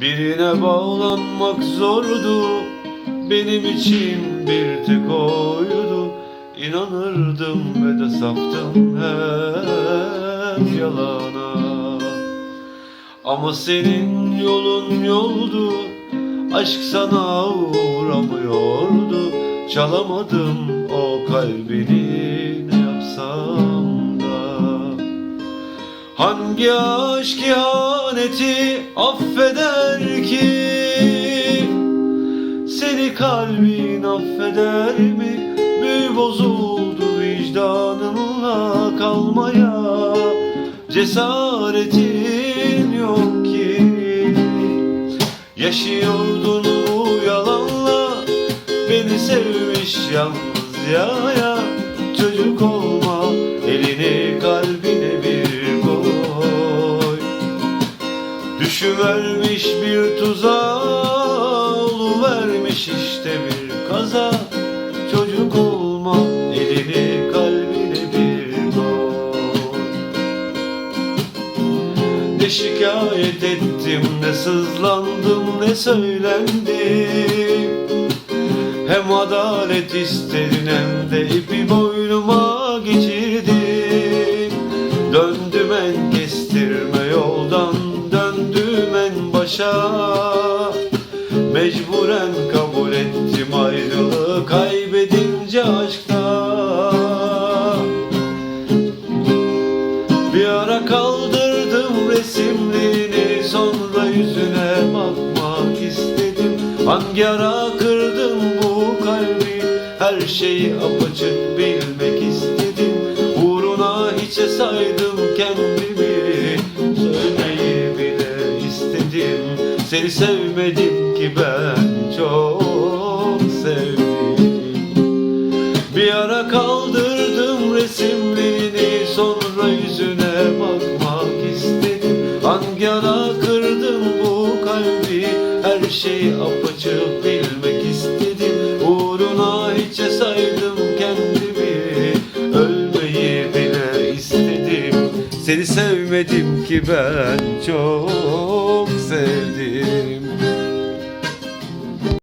Birine bağlanmak zordu Benim için bir tek oydu. İnanırdım ve de saftım hep yalana. Ama senin yolun yoldu Aşk sana uğramıyordu. Çalamadım o kalbini ne yapsam Hangi aşk ihaneti affeder ki? Seni kalbin affeder mi? Büyü bozuldu vicdanınla kalmaya. Cesaretin yok ki. Yaşıyordun bu yalanla Beni sevmiş yalnız ya Düşüvermiş bir tuzağa vermiş işte bir kaza. Çocuk olma elini kalbine bir koy ne şikayet ettim ne sızlandım ne söylendim. Hem adalet istedin hem de ipi boynuma geçirdin Döndüm en kestirme yoldan döndüm en başa Mecburen kabul ettim ayrılığı kaybedince aşkta. Bir ara kaldırdım resimlerini Sonra yüzüne bakmak istedim. Hangi ara kırdım bu kalbi Her şeyi apaçık bilmek istedim. Uğruna hiçe saydım kendimi Seni sevmedim ki ben çok sevdim. Bir ara kaldırdım resimlerini Sonra yüzüne bakmak istedim. Hangi ara Seni sevmedim ki ben çok sevdim